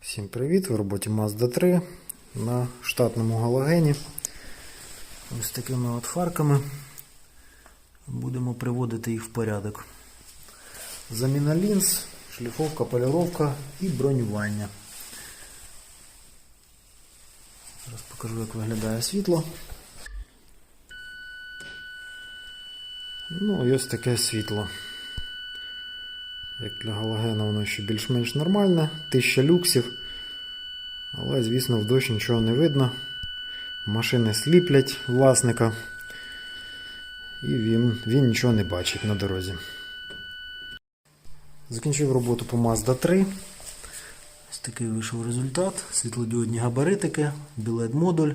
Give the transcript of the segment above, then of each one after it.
Всім привіт! В роботі Mazda 3 на штатному галогені. Ось такими от фарками будемо приводити їх в порядок. Заміна лінз, шліфовка, поліровка і бронювання. Зараз покажу, як виглядає світло. Ну, ось таке світло. Як для галогена воно ще більш-менш нормальне, 1000 люксів. Але, звісно, в дощ нічого не видно. Машини сліплять власника. І він, він нічого не бачить на дорозі. Закінчив роботу по Mazda 3. Ось такий вийшов результат. Світлодіодні габаритики, білет модуль,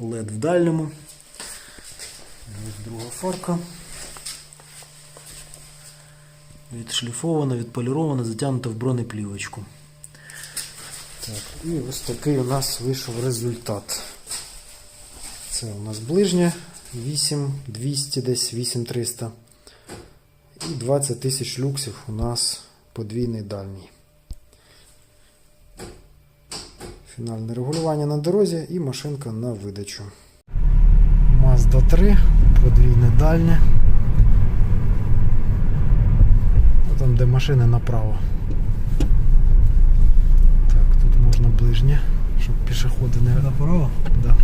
LED в дальньому. Друга фарка. Відшліфована, відполірована, затягнута в бронеплівочку. Так, і ось такий у нас вийшов результат. Це у нас ближнє 8200, десь 8300. І 20 тисяч люксів у нас подвійний дальній. Фінальне регулювання на дорозі і машинка на видачу. Mazda 3, подвійне дальнє. машини направо. Так, тут можна ближнє, щоб пішоходи не... Направо? Да.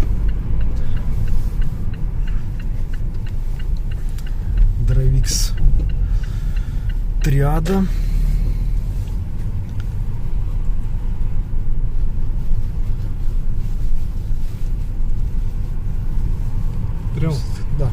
Драйвікс тріада. Тріал? Да.